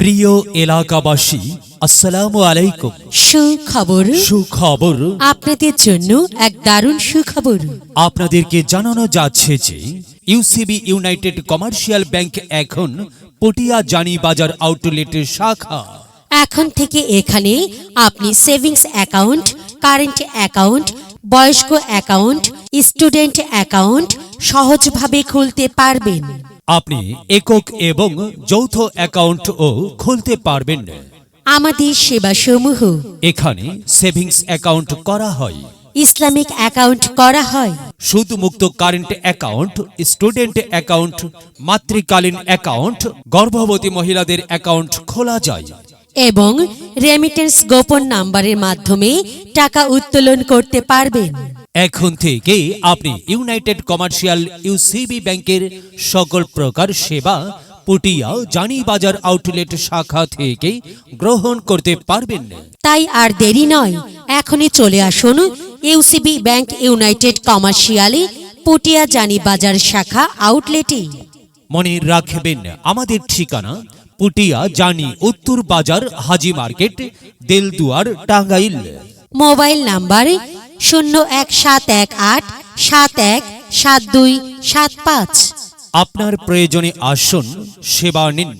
প্রিয় এলাকাবাসী আসসালামু আলাইকুম। সুখবর? সুখবর। আপনাদের জন্য এক দারুণ সুখবর। আপনাদেরকে জানানো যাচ্ছে যে ইউসিবি ইউনাইটেড কমার্শিয়াল ব্যাংক এখন পটিয়া জানি বাজার আউটলেটের শাখা। এখন থেকে এখানে আপনি সেভিংস অ্যাকাউন্ট কারেন্ট অ্যাকাউন্ট বয়স্ক অ্যাকাউন্ট স্টুডেন্ট অ্যাকাউন্ট সহজভাবে খুলতে পারবেন। আপনি একক এবং যৌথ অ্যাকাউন্টও খুলতে পারবেন। আমাদের সেবাসমূহ। এখানে সেভিংস অ্যাকাউন্ট করা হয়। ইসলামিক অ্যাকাউন্ট করা হয়। সুদমুক্ত কারেন্ট অ্যাকাউন্ট স্টুডেন্ট অ্যাকাউন্ট মাতৃকালীন অ্যাকাউন্ট গর্ভবতী মহিলাদের অ্যাকাউন্ট খোলা যায়। এবং রেমিটেন্স গোপন নাম্বারের মাধ্যমে টাকা উত্তোলন করতে পারবেন। এখন থেকে আপনি ইউনাইটেড কমার্শিয়াল ইউসিবি ব্যাংকের সকল প্রকার সেবা পুটিয়া জানি বাজার আউটলেট শাখা থেকে গ্রহণ করতে পারবেন তাই আর দেরি নয়। এখনই চলে আসুন ইউসিবি ব্যাংক ইউনাইটেড কমার্শিয়ালে পটিয়া জানি বাজার শাখা আউটলেটে মনে রাখবেন আমাদের ঠিকানা Putiya Jani Uttar Bazar Haji market Delduar Tangail. Mobile number শূন্য এক সাত এক আট সাত এক সাত দুই সাত পাঁচ আপনার প্রয়োজনে আসুন সেবা নিন